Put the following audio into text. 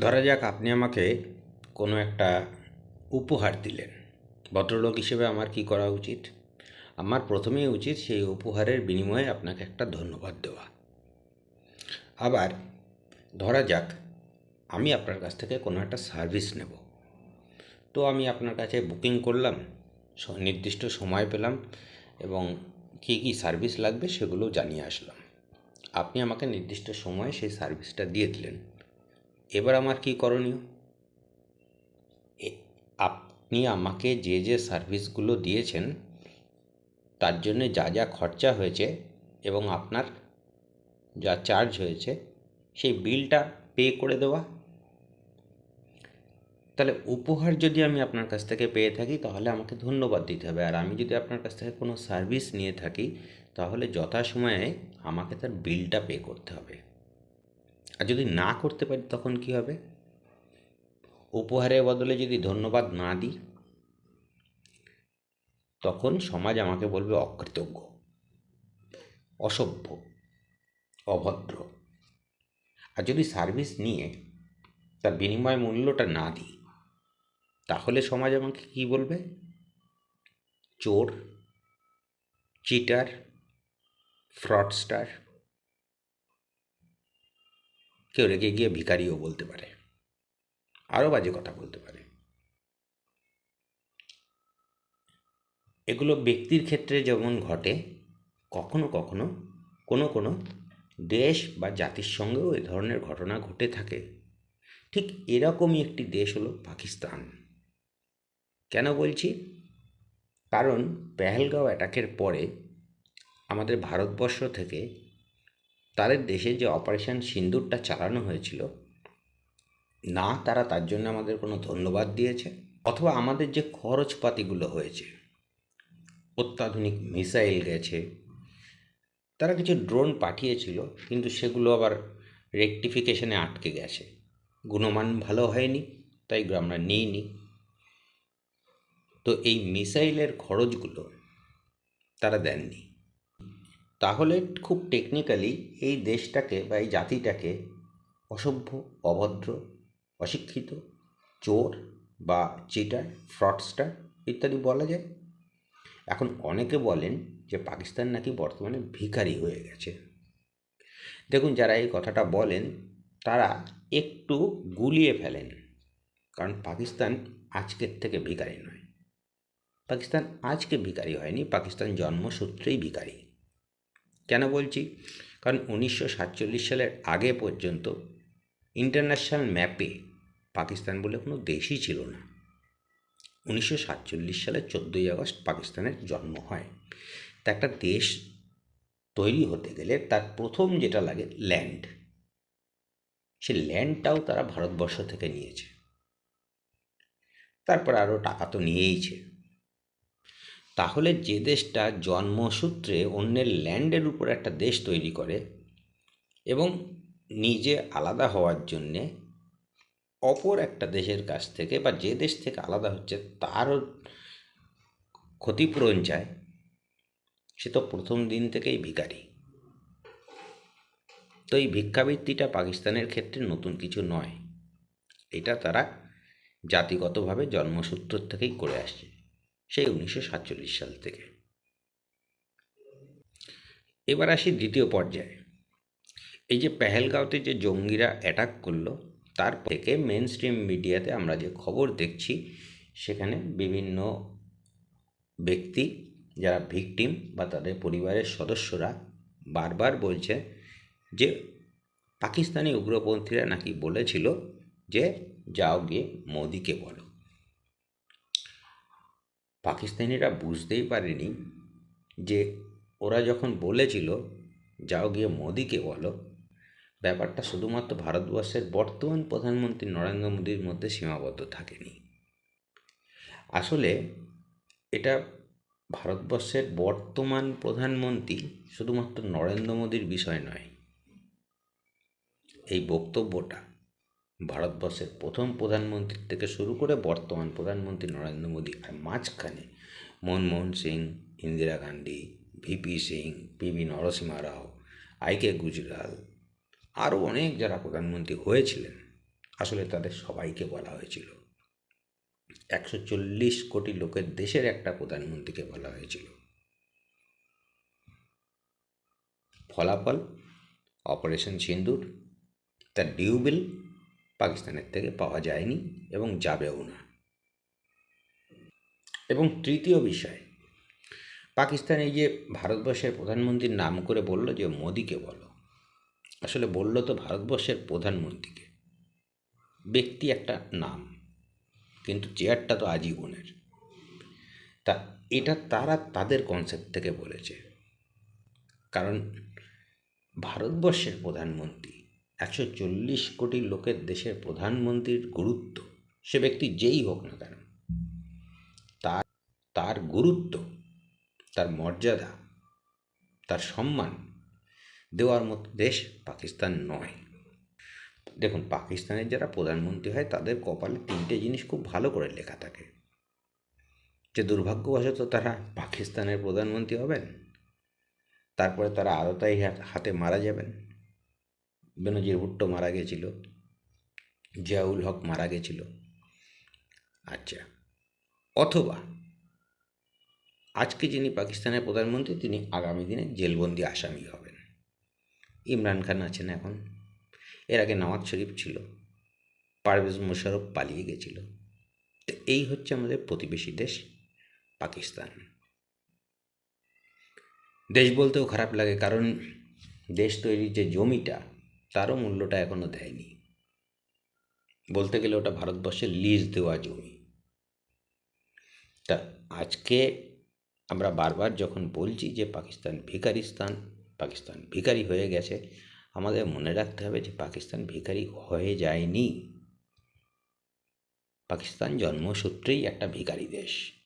ধরা যাক আপনি আমাকে কোনো একটা উপহার দিলেন। ভদ্রলোক হিসেবে আমার কি করা উচিত? আমার প্রথমেই উচিত সেই উপহারের বিনিময়ে আপনাকে একটা ধন্যবাদ দেওয়া। আবার ধরা যাক, আমি আপনার কাছ থেকে কোনো একটা সার্ভিস নেব। তো আমি আপনার কাছে বুকিং করলাম নির্দিষ্ট সময় পেলাম এবং কী কী সার্ভিস লাগবে সেগুলো জানিয়ে আসলাম। আপনি আমাকে নির্দিষ্ট সময়ে সেই সার্ভিসটা দিয়ে দিলেন। এবার আমার কি করণীয়? আপনি আমাকে যে যে সার্ভিসগুলো দিয়েছেন, তার জন্যে যা যা খরচা হয়েছে এবং আপনার যা চার্জ হয়েছে, সেই বিলটা পে করে দেওয়া। তাহলে উপহার যদি আমি আপনার কাছ থেকে পেয়ে থাকি, তাহলে আমাকে ধন্যবাদ দিতে হবে। আর আমি যদি আপনার কাছ থেকে কোনো সার্ভিস নিয়ে থাকি, তাহলে যথাসময়ে আমাকে তার বিলটা পে করতে হবে। আর যদি না করতে পারি তখন কি হবে? উপহারের বদলে যদি ধন্যবাদ না দিই, তখন সমাজ আমাকে বলবে অকৃতজ্ঞ, অসভ্য, অভদ্র। আর যদি সার্ভিস নিয়ে তার বিনিময় মূল্যটা না দিই, তাহলে সমাজ আমাকে কি বলবে? চোর চিটার ফ্রডস্টার কেউ রেগে গিয়ে ভিখারিও বলতে পারে। আরও বাজে কথা বলতে পারে। এগুলো ব্যক্তির ক্ষেত্রে যেমন ঘটে, কখনো কখনো কোনো কোনো দেশ বা জাতির সঙ্গেও এ ধরনের ঘটনা ঘটে থাকে। ঠিক এরকমই একটি দেশ হলো পাকিস্তান। কেন বলছি? কারণ পেহেলগাঁও অ্যাটাকের পরে আমাদের ভারতবর্ষ থেকে তাদের দেশে যে অপারেশন সিন্দুরটা চালানো হয়েছিল, না তারা তার জন্য আমাদের কোনো ধন্যবাদ দিয়েছে অথবা আমাদের যে খরচপাতিগুলো হয়েছে, অত্যাধুনিক মিসাইল গেছে, তারা কিছু ড্রোন পাঠিয়েছিল, কিন্তু সেগুলো আবার রেকটিফিকেশনে আটকে গেছে। গুণমান ভালো হয়নি, তাই আমরা নিইনি তো এই মিসাইলের খরচগুলো তারা দেননি। তাহলে খুব টেকনিক্যালি এই দেশটাকে বা এই জাতিটাকে অসভ্য, অভদ্র, অশিক্ষিত, চোর বা চিটার ফ্রডস্টার ইত্যাদি বলা যায়। এখন অনেকে বলেন যে পাকিস্তান নাকি বর্তমানে ভিখারি হয়ে গেছে। দেখুন, যারা এই কথাটা বলেন, তারা একটু গুলিয়ে ফেলেন। কারণ পাকিস্তান আজকের থেকে ভিখারি নয়। পাকিস্তান আজকে ভিখারি হয়নি, পাকিস্তান জন্মসূত্রেই ভিখারি। কেন বলছি? কারণ উনিশশো সাতচল্লিশ সালের আগে পর্যন্ত ইন্টারন্যাশনাল ম্যাপে পাকিস্তান বলে কোনো দেশই ছিল না। উনিশশো সাতচল্লিশ সালের চোদ্দোই আগস্ট পাকিস্তানের জন্ম হয়। তা একটা দেশ তৈরি হতে গেলে তার প্রথম যেটা লাগে ল্যান্ড সে ল্যান্ডটাও তারা ভারতবর্ষ থেকে নিয়েছে। তারপর আরও টাকা তো নিয়েইছে। তাহলে যে দেশটা জন্মসূত্রে অন্যের ল্যান্ডের উপর একটা দেশ তৈরি করে এবং নিজে আলাদা হওয়ার জন্যে অপর একটা দেশের কাছ থেকে বা যে দেশ থেকে আলাদা হচ্ছে তারও ক্ষতিপূরণ চায়, সে তো প্রথম দিন থেকেই ভিখারি। তো এই ভিক্ষাবৃত্তিটা পাকিস্তানের ক্ষেত্রে নতুন কিছু নয়। এটা তারা জাতিগতভাবে জন্মসূত্র থেকেই করে আসছে। সেই উনিশশো সাতচল্লিশ সাল থেকে। এবার আসি দ্বিতীয় পর্যায়ে। এই যে পেহেলগাঁওতে যে জঙ্গিরা অ্যাটাক করল, তার থেকে মেন স্ট্রিম মিডিয়াতে আমরা যে খবর দেখছি, সেখানে বিভিন্ন ব্যক্তি, যারা ভিকটিম বা তাদের পরিবারের সদস্যরা বারবার বলছে যে, পাকিস্তানি উগ্রপন্থীরা নাকি বলেছিল যে, যাও গিয়ে মোদিকে বলো। পাকিস্তানিরা বুঝতেই পারেনি যে ওরা যখন বলেছিল, যাও গিয়ে মোদিকে বলো, ব্যাপারটা শুধুমাত্র ভারতবর্ষের বর্তমান প্রধানমন্ত্রী নরেন্দ্র মোদীর মধ্যে সীমাবদ্ধ থাকেনি। আসলে এটা ভারতবর্ষের বর্তমান প্রধানমন্ত্রী শুধুমাত্র নরেন্দ্র মোদীর বিষয় নয়, এই বক্তব্যটা ভারতবর্ষের প্রথম প্রধানমন্ত্রী থেকে শুরু করে বর্তমান প্রধানমন্ত্রী নরেন্দ্র মোদী আর মাঝখানে Manmohan Singh, Indira Gandhi, VP Singh, PV Narasimha Rao, I K Gujral আরও অনেক যারা প্রধানমন্ত্রী হয়েছিলেন। আসলে তাদের সবাইকে বলা হয়েছিল। একশো চল্লিশ কোটি লোকের দেশের একটা প্রধানমন্ত্রীকে বলা হয়েছিল। ফলাফল, অপারেশন সিন্দুর তার ডিউ বিল পাকিস্তানের থেকে পাওয়া যায়নি এবং যাবেও না। এবং তৃতীয় বিষয়, পাকিস্তান এই যে ভারতবর্ষের প্রধানমন্ত্রীর নাম করে বলল যে মোদিকে বলো, আসলে বলল তো ভারতবর্ষের প্রধানমন্ত্রীকে। ব্যক্তি একটা নাম, কিন্তু চেয়ারটা তো আজীবনের। তা এটা তারা তাদের কনসেপ্ট থেকে বলেছে। কারণ ভারতবর্ষের প্রধানমন্ত্রী একশো চল্লিশ কোটি লোকের দেশের প্রধানমন্ত্রীর গুরুত্ব, সে ব্যক্তি যেই হোক না কেন, তার তার গুরুত্ব, তার মর্যাদা, তার সম্মান দেওয়ার মতো দেশ পাকিস্তান নয়। দেখুন, পাকিস্তানের যারা প্রধানমন্ত্রী হয়, তাদের কপালে তিনটে জিনিস খুব ভালো করে লেখা থাকে। যে দুর্ভাগ্যবশত তারা পাকিস্তানের প্রধানমন্ত্রী হবেন, তারপরে তারা আরতাই হাতে মারা যাবেন বেনজির ভুট্টো মারা গেছিল, জিয়াউল হক মারা গেছিল। আচ্ছা অথবা আজকে যিনি পাকিস্তানের প্রধানমন্ত্রী, তিনি আগামী দিনে জেলবন্দি আসামি হবেন। ইমরান খান আছেন এখন। এর আগে নওয়াজ শরীফ ছিল, পারভেজ মুশারফ পালিয়ে গেছিল। তো এই হচ্ছে আমাদের প্রতিবেশী দেশ, পাকিস্তান। দেশ বলতেও খারাপ লাগে, কারণ দেশ তৈরির যে জমিটা তারও মূল্যটা এখনও দেয়নি। বলতে গেলে ওটা ভারতবর্ষের লিজ দেওয়া জমি। তা আজকে আমরা বারবার যখন বলছি যে পাকিস্তান ভিকারিস্তান পাকিস্তান ভিখারি হয়ে গেছে, আমাদের মনে রাখতে হবে যে পাকিস্তান ভিখারি হয়ে যায়নি। পাকিস্তান জন্মসূত্রেই একটা ভিখারি দেশ।